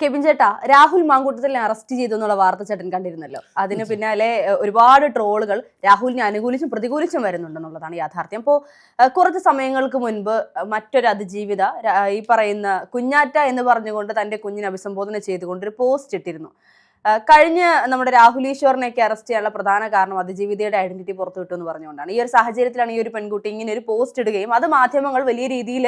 Kevin ചേട്ടാ Rahul Mamkootathil arrest ചെയ്തു എന്നുള്ള വാർത്ത ചേട്ടൻ കണ്ടിരുന്നല്ലോ. അതിന് പിന്നാലെ ഒരുപാട് ട്രോളുകൾ രാഹുലിനെ അനുകൂലിച്ചും പ്രതികൂലിച്ചും വരുന്നുണ്ടെന്നുള്ളതാണ് യാഥാർത്ഥ്യം. അപ്പോൾ കുറച്ച് സമയങ്ങൾക്ക് മുൻപ് മറ്റൊരു അതിജീവിത ഈ പറയുന്ന കുഞ്ഞാറ്റ എന്ന് പറഞ്ഞുകൊണ്ട് തന്റെ കുഞ്ഞിനെ അഭിസംബോധന ചെയ്തുകൊണ്ട് ഒരു പോസ്റ്റ് ഇട്ടിരുന്നു. കഴിഞ്ഞ നമ്മുടെ രാഹുൽ ഈശ്വറിനെയൊക്കെ അറസ്റ്റ് ചെയ്യാനുള്ള പ്രധാന കാരണം അതിജീവിതയുടെ ഐഡന്റിറ്റി പുറത്തുവിട്ടു എന്ന് പറഞ്ഞുകൊണ്ടാണ്. ഈ ഒരു സാഹചര്യത്തിലാണ് ഈ ഒരു പെൺകുട്ടി ഇങ്ങനെ ഒരു പോസ്റ്റ് ഇടുകയും അത് മാധ്യമങ്ങൾ വലിയ രീതിയിൽ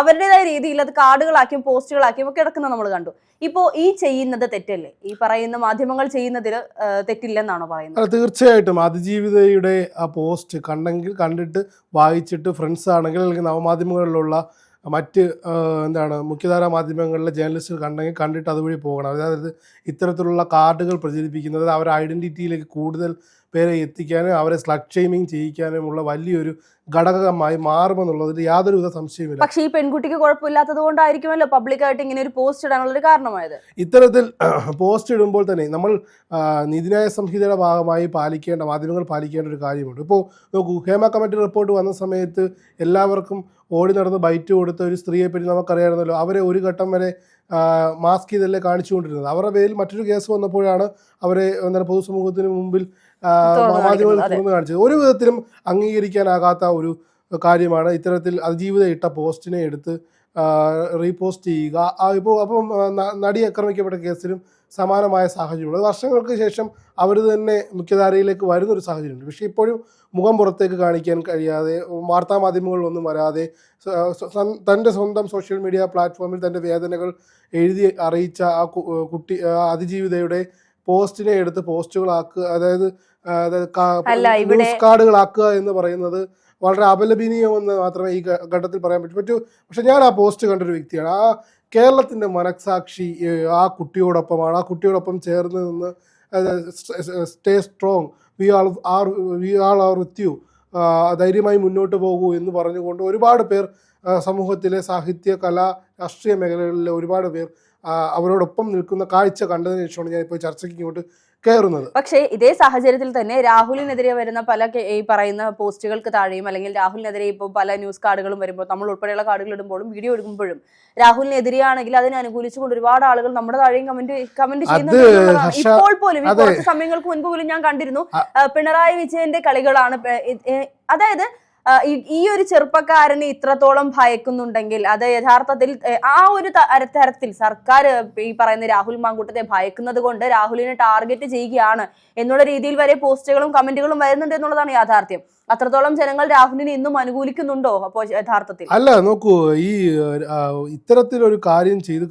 അവരുടേതായ രീതിയിൽ അത് കാർഡുകളാക്കിയും പോസ്റ്റുകളാക്കിയും ഒക്കെ കിടക്കുന്നത് നമ്മൾ കണ്ടു. ഇപ്പോ ഈ ചെയ്യുന്നത് തെറ്റല്ലേ? ഈ പറയുന്ന മാധ്യമങ്ങൾ ചെയ്യുന്നതിൽ തെറ്റില്ലെന്നാണോ പറയുന്നത്? തീർച്ചയായിട്ടും അതിജീവിതയുടെ ആ പോസ്റ്റ് കണ്ടെങ്കിൽ കണ്ടിട്ട് വായിച്ചിട്ട് ഫ്രണ്ട്സ് ആണെങ്കിൽ അല്ലെങ്കിൽ നവമാധ്യമങ്ങളിലുള്ള മറ്റ് എന്താണ് മുഖ്യധാരാ മാധ്യമങ്ങളിലെ ജേർണലിസ്റ്റുകൾ കണ്ടെങ്കിൽ കണ്ടിട്ട് അതുവഴി പോകണം. അതായത് ഇത്തരത്തിലുള്ള കാർഡുകൾ പ്രചരിപ്പിക്കുന്നത് അവരുടെ ഐഡന്റിറ്റിയിലേക്ക് കൂടുതൽ പേരെ എത്തിക്കാനും അവരെ സ്ലഗ് ഷെയ്മിങ് ചെയ്യിക്കാനുമുള്ള വലിയൊരു ഘടകമായി മാറുമെന്നുള്ളതിൽ യാതൊരുവിധ സംശയമില്ല പക്ഷേ ഈ പെൺകുട്ടിക്ക് കുഴപ്പമില്ലാത്തത് കൊണ്ടായിരിക്കുമല്ലോ പബ്ലിക്കായിട്ട് ഇങ്ങനെ ഒരു പോസ്റ്റ് ഇടാനുള്ളൊരു കാരണമായത്? ഇത്തരത്തിൽ പോസ്റ്റ് ഇടുമ്പോൾ തന്നെ നമ്മൾ നീതിന്യായ സംഹിതയുടെ ഭാഗമായി പാലിക്കേണ്ട മാധ്യമങ്ങൾ പാലിക്കേണ്ട ഒരു കാര്യമുണ്ട്. ഇപ്പോൾ നോക്കൂ ഹേമ കമ്മിറ്റി റിപ്പോർട്ട് വന്ന സമയത്ത് എല്ലാവർക്കും ഓടി നടന്ന് ബൈറ്റ് കൊടുത്ത ഒരു സ്ത്രീയെ പറ്റി നമുക്കറിയാമായിരുന്നല്ലോ. അവരെ ഒരു ഘട്ടം വരെ മാസ്ക് ചെയ്തല്ലേ കാണിച്ചുകൊണ്ടിരുന്നത്. അവരുടെ പേരിൽ മറ്റൊരു കേസ് വന്നപ്പോഴാണ് അവരെ എന്താണ് പൊതുസമൂഹത്തിന് മുമ്പിൽ മാധ്യമങ്ങൾ. തുറന്നു കാണിച്ചത്. ഒരു വിധത്തിലും അംഗീകരിക്കാനാകാത്ത ഒരു കാര്യമാണ് ഇത്തരത്തിൽ അതിജീവിത ഇട്ട പോസ്റ്റിനെ എടുത്ത് റീപോസ്റ്റ് ചെയ്യുക. ഇപ്പോൾ അപ്പം നടി ആക്രമിക്കപ്പെട്ട കേസിലും സമാനമായ സാഹചര്യമുണ്ട്. വർഷങ്ങൾക്ക് ശേഷം അവർ തന്നെ മുഖ്യധാരയിലേക്ക് വരുന്നൊരു സാഹചര്യമുണ്ട്. പക്ഷേ ഇപ്പോഴും മുഖം പുറത്തേക്ക് കാണിക്കാൻ കഴിയാതെ വാർത്താ മാധ്യമങ്ങളിലൊന്നും വരാതെ തന്റെ സ്വന്തം സോഷ്യൽ മീഡിയ പ്ലാറ്റ്ഫോമിൽ തന്റെ വേദനകൾ എഴുതി അറിയിച്ച ആ കുട്ടി അതിജീവിതയുടെ പോസ്റ്റിനെ എടുത്ത് പോസ്റ്റുകളാക്കുക അതായത് അതായത് ന്യൂസ് കാർഡുകളാക്കുക എന്ന് പറയുന്നത് വളരെ അപലപനീയമെന്ന് മാത്രമേ ഈ ഘട്ടത്തിൽ പറയാൻ പറ്റൂ. പറ്റൂ. പക്ഷെ ഞാൻ ആ പോസ്റ്റ് കണ്ടൊരു വ്യക്തിയാണ്. ആ കേരളത്തിന്റെ മനസാക്ഷി ആ കുട്ടിയോടൊപ്പമാണ്. ആ കുട്ടിയോടൊപ്പം ചേർന്ന് നിന്ന് stay strong. We all are we all are with you. ധൈര്യമായി മുന്നോട്ട് പോകൂ എന്ന് പറഞ്ഞുകൊണ്ട് ഒരുപാട് പേർ സമൂഹത്തിലെ സാഹിത്യ കല രാഷ്ട്രീയ മേഖലകളിലെ ഒരുപാട് പേർ അവരോടൊപ്പം നിൽക്കുന്ന കാഴ്ച കണ്ടതിന് ശേഷമാണ് ഞാൻ ഇപ്പോൾ ചർച്ചയ്ക്ക് ഇങ്ങോട്ട് കയറുന്നത്. പക്ഷേ ഇതേ സാഹചര്യത്തിൽ തന്നെ രാഹുലിനെതിരെ വരുന്ന പല ഈ പറയുന്ന പോസ്റ്റുകൾക്ക് താഴെയും അല്ലെങ്കിൽ രാഹുലിനെതിരെ ഇപ്പോൾ പല ന്യൂസ് കാർഡുകളും വരുമ്പോൾ നമ്മൾ ഉൾപ്പെടെയുള്ള കാർഡുകൾ ഇടുമ്പോഴും വീഡിയോ എടുക്കുമ്പോഴും രാഹുലിനെതിരെയാണെങ്കിൽ അതിനെ അനുകൂലിച്ചുകൊണ്ട് ഒരുപാട് ആളുകൾ നമ്മുടെ താഴെയും കമന്റ് കമന്റ് ചെയ്യുന്നുണ്ട് ഇപ്പോൾ പോലും കുറച്ച് സമയങ്ങൾക്ക് മുൻപ് പോലും ഞാൻ കണ്ടിരുന്നു പിണറായി വിജയന്റെ കളികളാണ് അതായത് ഈ- ഒരു ചെറുപ്പക്കാരനെ ഇത്രത്തോളം ഭയക്കുന്നുണ്ടെങ്കിൽ അത് യഥാർത്ഥത്തിൽ ആ ഒരു തരത്തിൽ സർക്കാർ ഈ പറയുന്ന രാഹുൽ മാങ്കൂട്ടത്തെ ഭയക്കുന്നത് കൊണ്ട് രാഹുലിനെ ടാർഗറ്റ് ചെയ്യുകയാണ് എന്നുള്ള രീതിയിൽ വരെ പോസ്റ്റുകളും കമന്റുകളും വരുന്നുണ്ട് എന്നുള്ളതാണ് യാഥാർത്ഥ്യം. അത്രത്തോളം ജനങ്ങൾ രാഹുലിനെ ഇന്നും അനുകൂലിക്കുന്നുണ്ടോ അപ്പോൾ യഥാർത്ഥത്തിൽ? അല്ല നോക്കൂ ഈ ഇത്തരത്തിലൊരു കാര്യം ചെയ്ത്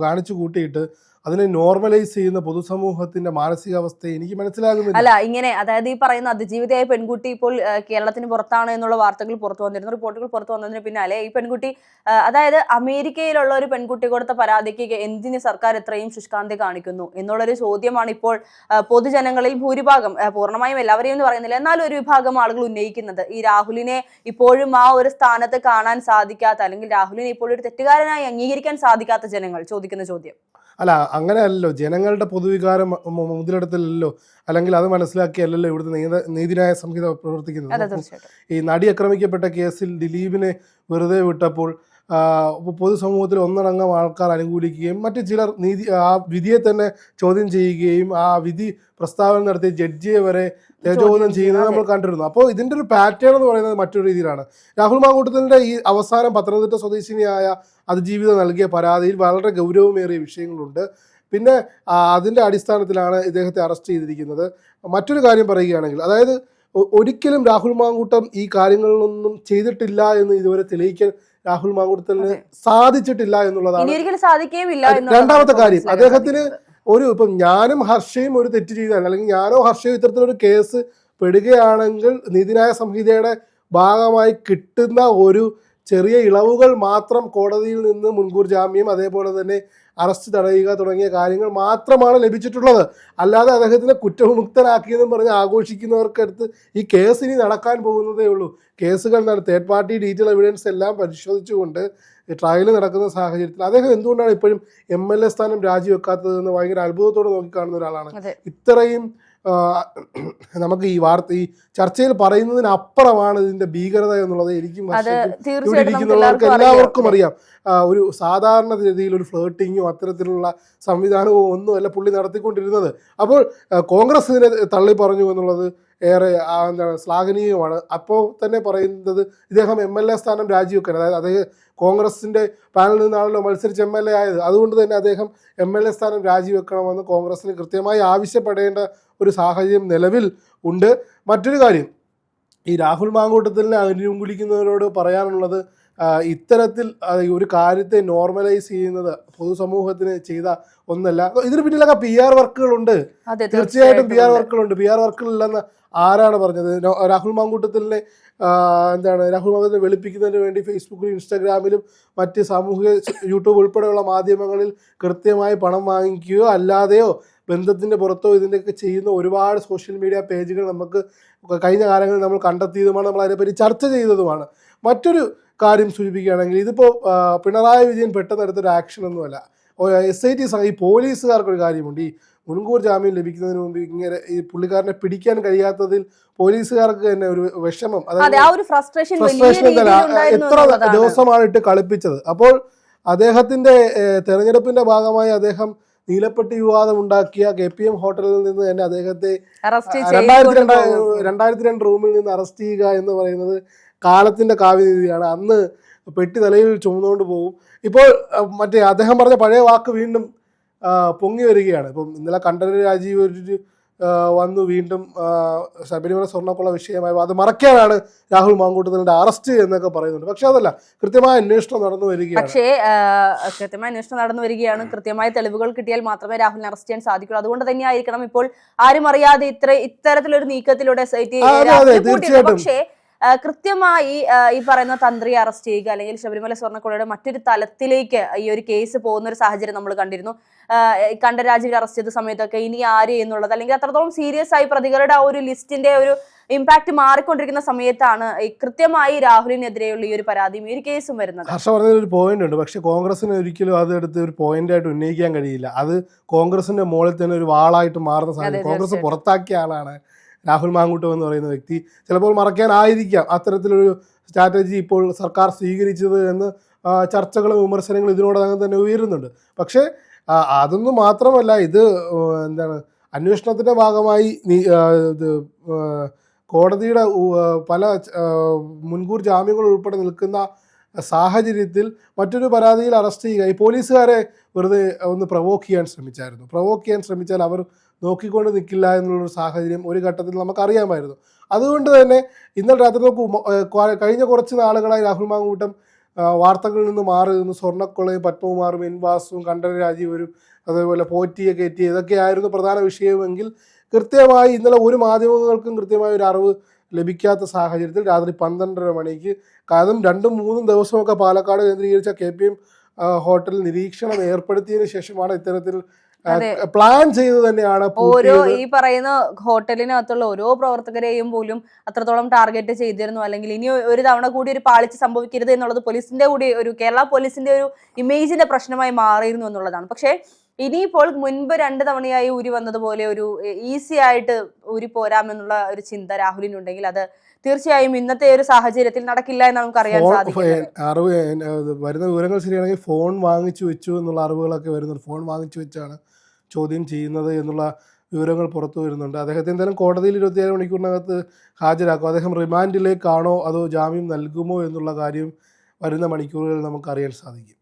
കാണിച്ചു കൂട്ടിയിട്ട് അതിനെ നോർമലൈസ് ചെയ്യുന്ന പൊതുസമൂഹത്തിന്റെ മാനസികാവസ്ഥ എനിക്ക് മനസ്സിലാകുന്നില്ല. അല്ല ഇങ്ങനെ അതായത് ഈ പറയുന്ന അതിജീവിതയായ പെൺകുട്ടി ഇപ്പോൾ കേരളത്തിന് പുറത്താണ് എന്നുള്ള വാർത്തകൾ പുറത്തു വന്നിരുന്നു റിപ്പോർട്ടുകൾ പുറത്തു വന്നതിന് പിന്നാലെ ഈ പെൺകുട്ടി അതായത് അമേരിക്കയിലുള്ള ഒരു പെൺകുട്ടി കൊടുത്ത പരാതിക്ക് എന്തിന് സർക്കാർ ഇത്രയും ശുഷ്കാന്തി കാണിക്കുന്നു എന്നുള്ളൊരു ചോദ്യമാണ് ഇപ്പോൾ പൊതുജനങ്ങളിൽ ഭൂരിഭാഗം പൂർണമായും എല്ലാവരെയും എന്ന് പറയുന്നില്ല. എന്നാലും ഒരു വിഭാഗം ആളുകൾ ഉന്നയിക്കുന്നത് ഈ രാഹുലിനെ ഇപ്പോഴും ആ ഒരു സ്ഥാനത്ത് കാണാൻ സാധിക്കാത്ത അല്ലെങ്കിൽ രാഹുലിനെ ഇപ്പോൾ ഒരു തെറ്റുകാരനായി അംഗീകരിക്കാൻ സാധിക്കാത്ത ജനങ്ങൾ ചോദിക്കുന്ന ചോദ്യം. അല്ല അങ്ങനെയല്ലല്ലോ. ജനങ്ങളുടെ പൊതുവികാരം മുതലെടുത്തല്ലോ അല്ലെങ്കിൽ അത് മനസ്സിലാക്കിയല്ലല്ലോ ഇവിടുത്തെ നീത നീതിന്യായ സംഹിത പ്രവർത്തിക്കുന്നത്. ഈ നടി ആക്രമിക്കപ്പെട്ട കേസിൽ ദിലീപിനെ വെറുതെ വിട്ടപ്പോൾ പൊതുസമൂഹത്തിൽ ഒന്നടങ്കം ആൾക്കാർ അനുകൂലിക്കുകയും മറ്റ് ചിലർ നീതി ആ വിധിയെ തന്നെ ചോദ്യം ചെയ്യുകയും ആ വിധി പ്രസ്താവന നടത്തിയ ജഡ്ജിയെ വരെ തേജോദനം ചോദ്യം ചെയ്യുന്നത് നമ്മൾ കണ്ടിരുന്നു. അപ്പോൾ ഇതിന്റെ ഒരു പാറ്റേൺ എന്ന് പറയുന്നത് മറ്റൊരു രീതിയിലാണ്. രാഹുൽ മാങ്കൂട്ടത്തിന്റെ ഈ അവസാനം പത്തനംതിട്ട സ്വദേശിനിയായ അതിജീവിത നൽകിയ പരാതിയിൽ വളരെ ഗൗരവമേറിയ വിഷയങ്ങളുണ്ട്. പിന്നെ അതിന്റെ അടിസ്ഥാനത്തിലാണ് ഇദ്ദേഹത്തെ അറസ്റ്റ് ചെയ്തിരിക്കുന്നത്. മറ്റൊരു കാര്യം പറയുകയാണെങ്കിൽ അതായത് ഒരിക്കലും രാഹുൽ മാങ്കൂട്ടം ഈ കാര്യങ്ങളിലൊന്നും ചെയ്തിട്ടില്ല എന്ന് ഇതുവരെ തെളിയിക്കാൻ രാഹുൽ മാങ്കുടത്തലിന് സാധിച്ചിട്ടില്ല എന്നുള്ളതാണ്. രണ്ടാമത്തെ കാര്യം അദ്ദേഹത്തിന് ഒരു ഇപ്പം ഞാനും ഹർഷയും ഒരു തെറ്റ് ചെയ്താണ് അല്ലെങ്കിൽ ഞാനോ ഹർഷയോ ഇത്തരത്തിലൊരു കേസ് പെടുകയാണെങ്കിൽ നീതിന്യായ സംഹിതയുടെ ഭാഗമായി കിട്ടുന്ന ഒരു ചെറിയ ഇളവുകൾ മാത്രം കോടതിയിൽ നിന്ന് മുൻകൂർ ജാമ്യം അതേപോലെ തന്നെ അറസ്റ്റ് തടയുക തുടങ്ങിയ കാര്യങ്ങൾ മാത്രമാണ് ലഭിച്ചിട്ടുള്ളത്. അല്ലാതെ അദ്ദേഹത്തിനെ കുറ്റവിമുക്തനാക്കിയെന്നും പറഞ്ഞ് ആഘോഷിക്കുന്നവർക്കടുത്ത് ഈ കേസ് ഇനി നടക്കാൻ പോകുന്നതേ ഉള്ളൂ. കേസുകൾ തേർഡ് പാർട്ടി ഡീറ്റെയിൽ എവിഡൻസ് എല്ലാം പരിശോധിച്ചുകൊണ്ട് ട്രയൽ നടക്കുന്ന സാഹചര്യത്തിൽ അദ്ദേഹം എന്തുകൊണ്ടാണ് ഇപ്പോഴും എം എൽ എ സ്ഥാനം രാജിവെക്കാത്തതെന്ന് ഭയങ്കര അത്ഭുതത്തോടെ നോക്കിക്കാണുന്ന ഒരാളാണ്. ഇത്രയും നമുക്ക് ഈ വാർത്ത ഈ ചർച്ചയിൽ പറയുന്നതിനപ്പുറമാണ് ഇതിന്റെ ഭീകരത എന്നുള്ളത് എനിക്കും ഇവിടെ ഇരിക്കുന്നവർക്ക് എല്ലാവർക്കും അറിയാം. ഒരു സാധാരണ രീതിയിൽ ഒരു ഫ്ലേട്ടിങ്ങോ അത്തരത്തിലുള്ള സംവിധാനവും ഒന്നുമല്ല പുള്ളി നടത്തിക്കൊണ്ടിരുന്നത്. അപ്പോൾ കോൺഗ്രസ് ഇതിനെ തള്ളി പറഞ്ഞു എന്നുള്ളത് ഏറെ എന്താണ് ശ്ലാഘനീയമാണ് അപ്പോൾ തന്നെ പറയുന്നത് ഇദ്ദേഹം എം എൽ എ സ്ഥാനം രാജിവെക്കാൻ അതായത് അദ്ദേഹം കോൺഗ്രസിന്റെ പാനലിൽ നിന്നാണല്ലോ മത്സരിച്ച് എം എൽ എ ആയത്. അതുകൊണ്ട് തന്നെ അദ്ദേഹം എം എൽ എ സ്ഥാനം രാജിവെക്കണമെന്ന് കോൺഗ്രസിന് കൃത്യമായി ആവശ്യപ്പെടേണ്ട ഒരു സാഹചര്യം നിലവിൽ ഉണ്ട്. മറ്റൊരു കാര്യം ഈ രാഹുൽ മാങ്കൂട്ടത്തിനെ അനുകൂലിക്കുന്നവരോട് പറയാനുള്ളത് ഇത്തരത്തിൽ ഒരു കാര്യത്തെ നോർമലൈസ് ചെയ്യുന്നത് പൊതുസമൂഹത്തിന് ചെയ്ത ഒന്നല്ല. ഇതിന് പിന്നിലൊക്കെ പി ആർ വർക്കുകളുണ്ട് തീർച്ചയായിട്ടും പി ആർ ഉണ്ട്. വർക്കുകളുണ്ട് പി ആർ വർക്കുകളില്ലെന്ന് ആരാണ് പറഞ്ഞത്? രാഹുൽ മാങ്കൂട്ടത്തിനെ എന്താണ് രാഹുൽ മാങ്കൂട്ടത്തിനെ വെളുപ്പിക്കുന്നതിന് വേണ്ടി ഫേസ്ബുക്കിലും ഇൻസ്റ്റാഗ്രാമിലും മറ്റ് സാമൂഹിക യൂട്യൂബ് ഉൾപ്പെടെയുള്ള മാധ്യമങ്ങളിൽ കൃത്യമായി പണം വാങ്ങിക്കുകയോ അല്ലാതെയോ ബന്ധത്തിന്റെ പുറത്തോ ഇതിന്റെയൊക്കെ ചെയ്യുന്ന ഒരുപാട് സോഷ്യൽ മീഡിയ പേജുകൾ നമുക്ക് കഴിഞ്ഞ കാലങ്ങളിൽ നമ്മൾ കണ്ടെത്തിയതുമാണ് നമ്മൾ അതിനെപ്പറ്റി ചർച്ച ചെയ്തതുമാണ്. മറ്റൊരു കാര്യം സൂചിപ്പിക്കുകയാണെങ്കിൽ ഇതിപ്പോൾ പിണറായി വിജയൻ പെട്ടെന്ന് എടുത്തൊരു ആക്ഷൻ ഒന്നുമല്ല. എസ് ഐ ടി ഈ പോലീസുകാർക്കൊരു കാര്യമുണ്ട്. ഈ മുൻകൂർ ജാമ്യം ലഭിക്കുന്നതിന് മുമ്പ് ഇങ്ങനെ ഈ പുള്ളിക്കാരനെ പിടിക്കാൻ കഴിയാത്തതിൽ പോലീസുകാർക്ക് തന്നെ ഒരു വിഷമം. ആ ഒരു ഫ്രസ്ട്രേഷൻ എത്ര ദിവസമാണിട്ട് ദിവസമാണ് ഇട്ട് കളിപ്പിച്ചത്. അപ്പോൾ അദ്ദേഹത്തിന്റെ തെരഞ്ഞെടുപ്പിന്റെ ഭാഗമായി അദ്ദേഹം നീലപ്പെട്ടി വിവാദം ഉണ്ടാക്കിയ കെ പി എം ഹോട്ടലിൽ നിന്ന് തന്നെ അദ്ദേഹത്തെ രണ്ടായിരത്തി രണ്ട് രണ്ടായിരത്തി രണ്ട് റൂമിൽ നിന്ന് അറസ്റ്റ് ചെയ്യുക എന്ന് പറയുന്നത് കാലത്തിന്റെ കാവ്യനീതിയാണ് അന്ന് പെട്ടി തലയിൽ ചുമന്നുകൊണ്ട് പോകും. ഇപ്പോൾ മറ്റേ അദ്ദേഹം പറഞ്ഞ പഴയ വാക്ക് വീണ്ടും പൊങ്ങി വരികയാണ്. ഇപ്പം ഇന്നലെ കണ്ഠരര് രാജീവ് ഒരു വന്നു വീണ്ടും ശബരിമല സ്വർണക്കുള്ള വിഷയമായി. അത് മറക്കാനാണ് രാഹുൽ മാങ്കൂട്ടത്തിന്റെ അറസ്റ്റ് എന്നൊക്കെ പറയുന്നുണ്ട്. പക്ഷെ അതല്ല കൃത്യമായ അന്വേഷണം നടന്നു വരികയാണ്. പക്ഷേ കൃത്യമായ അന്വേഷണം നടന്നു വരികയാണ്. കൃത്യമായ തെളിവുകൾ കിട്ടിയാൽ മാത്രമേ രാഹുലിനെ അറസ്റ്റ് ചെയ്യാൻ സാധിക്കുള്ളൂ അതുകൊണ്ട് തന്നെ ആയിരിക്കണം ഇപ്പോൾ ആരും അറിയാതെ ഇത്ര ഇത്തരത്തിലൊരു നീക്കത്തിലൂടെ. പക്ഷേ കൃത്യമായി ഈ പറയുന്ന തന്ത്രിയെ അറസ്റ്റ് ചെയ്യുക അല്ലെങ്കിൽ ശബരിമല സ്വർണക്കുളയുടെ മറ്റൊരു തലത്തിലേക്ക് ഈ ഒരു കേസ് പോകുന്ന ഒരു സാഹചര്യം നമ്മൾ കണ്ടിരുന്നു. ആ, കണ്ഠരാജുവിനെ അറസ്റ്റ് ചെയ്ത സമയത്തൊക്കെ ഇനി ആര് എന്നുള്ളത് അല്ലെങ്കിൽ അത്രത്തോളം സീരിയസ് ആയി പ്രതികളുടെ ആ ഒരു ലിസ്റ്റിന്റെ ഒരു ഇമ്പാക്ട് മാറിക്കൊണ്ടിരിക്കുന്ന സമയത്താണ് കൃത്യമായി രാഹുലിനെതിരെയുള്ള ഈ ഒരു പരാതിയും ഈ ഒരു കേസും വരുന്നത്. ഹർഷ പറഞ്ഞതിൽ ഒരു പോയിന്റ് ഉണ്ട്. പക്ഷെ കോൺഗ്രസിന് ഒരിക്കലും അത് എടുത്ത് ഒരു പോയിന്റ് ആയിട്ട് ഉന്നയിക്കാൻ കഴിയില്ല. അത് കോൺഗ്രസിന്റെ മുകളിൽ തന്നെ ഒരു വാളായിട്ട് മാറുന്ന സാധനം കോൺഗ്രസ് പുറത്താക്കിയ ആളാണ് രാഹുൽ മാങ്കൂട്ടം എന്ന് പറയുന്ന വ്യക്തി. ചിലപ്പോൾ മറയ്ക്കാനായിരിക്കാം അത്തരത്തിലൊരു സ്ട്രാറ്റജി ഇപ്പോൾ സർക്കാർ സ്വീകരിച്ചത് എന്ന് ചർച്ചകളും വിമർശനങ്ങളും ഇതിനോടകം തന്നെ ഉയരുന്നുണ്ട്. പക്ഷേ അതൊന്നും മാത്രമല്ല ഇത് എന്താണ് അന്വേഷണത്തിന്റെ ഭാഗമായി ഇത് കോടതിയുടെ പല മുൻകൂർ ജാമ്യങ്ങൾ ഉൾപ്പെടെ നിൽക്കുന്ന സാഹചര്യത്തിൽ മറ്റൊരു പരാതിയിൽ അറസ്റ്റ് ചെയ്യുക. ഈ പോലീസുകാരെ വെറുതെ ഒന്ന് പ്രവോക്ക് ചെയ്യാൻ ശ്രമിച്ചായിരുന്നു. പ്രവോക്ക് ചെയ്യാൻ ശ്രമിച്ചാൽ അവർ നോക്കിക്കൊണ്ട് നിൽക്കില്ല എന്നുള്ളൊരു സാഹചര്യം ഒരു ഘട്ടത്തിൽ നമുക്കറിയാമായിരുന്നു. അതുകൊണ്ട് തന്നെ ഇന്നലെ രാത്രി നോക്കൂ കഴിഞ്ഞ കുറച്ച് നാളുകളായി രാഹുൽ മാങ്കൂട്ടം വാർത്തകളിൽ നിന്ന് മാറി നിന്ന് സ്വർണക്കൊളയും പത്മകുമാറും എൻവാസും കണ്ഠര രാജീവരും അതേപോലെ പോറ്റിയെ കയറ്റി ഇതൊക്കെയായിരുന്നു പ്രധാന വിഷയമെങ്കിൽ കൃത്യമായി ഇന്നലെ ഒരു മാധ്യമങ്ങൾക്കും കൃത്യമായ ഒരു അറിവ് ലഭിക്കാത്ത സാഹചര്യത്തിൽ രാത്രി പന്ത്രണ്ടര മണിക്ക് കാരണം രണ്ടും മൂന്നും ദിവസമൊക്കെ പാലക്കാട് കേന്ദ്രീകരിച്ച കെ പി എം ഹോട്ടലിൽ നിരീക്ഷണം ഏർപ്പെടുത്തിയതിനു ശേഷമാണ് ഇത്തരത്തിൽ. പ്ലാൻ ചെയ്ത് തന്നെയാണ് ഓരോ ഈ പറയുന്ന ഹോട്ടലിനകത്തുള്ള ഓരോ പ്രവർത്തകരെയും പോലും അത്രത്തോളം ടാർഗറ്റ് ചെയ്തിരുന്നു. അല്ലെങ്കിൽ ഇനി ഒരു തവണ കൂടി ഒരു പാളിച്ച് സംഭവിക്കരുത് എന്നുള്ളത് പോലീസിന്റെ കൂടി ഒരു കേരള പോലീസിന്റെ ഒരു ഇമേജിന്റെ പ്രശ്നമായി മാറിയിരുന്നു എന്നുള്ളതാണ്. പക്ഷേ ഇനിയിപ്പോൾ മുൻപ് രണ്ട് തവണയായി ഊരി വന്നതുപോലെ ഒരു ഈസി ആയിട്ട് ഊരി പോരാമെന്നുള്ള ഒരു ചിന്ത രാഹുലിനുണ്ടെങ്കിൽ അത് തീർച്ചയായും ഇന്നത്തെ ഒരു സാഹചര്യത്തിൽ നടക്കില്ല എന്ന് നമുക്ക് അറിയാൻ സാധിക്കും. അറിവ് വരുന്ന വിവരങ്ങൾ ശരിയാണെങ്കിൽ ഫോൺ വാങ്ങിച്ചു വെച്ചു എന്നുള്ള അറിവുകളൊക്കെ വരുന്നുണ്ട്. ഫോൺ വാങ്ങിച്ചു വെച്ചാണ് ചോദ്യം ചെയ്യുന്നത് എന്നുള്ള വിവരങ്ങൾ പുറത്തു വരുന്നുണ്ട്. അദ്ദേഹത്തെ എന്തായാലും കോടതിയിൽ ഇരുപത്തിയേഴ് മണിക്കൂറിനകത്ത് ഹാജരാക്കും. അദ്ദേഹം റിമാൻഡിലേക്കാണോ അതോ ജാമ്യം നൽകുമോ എന്നുള്ള കാര്യം വരുന്ന മണിക്കൂറുകളിൽ നമുക്ക് അറിയാൻ സാധിക്കും.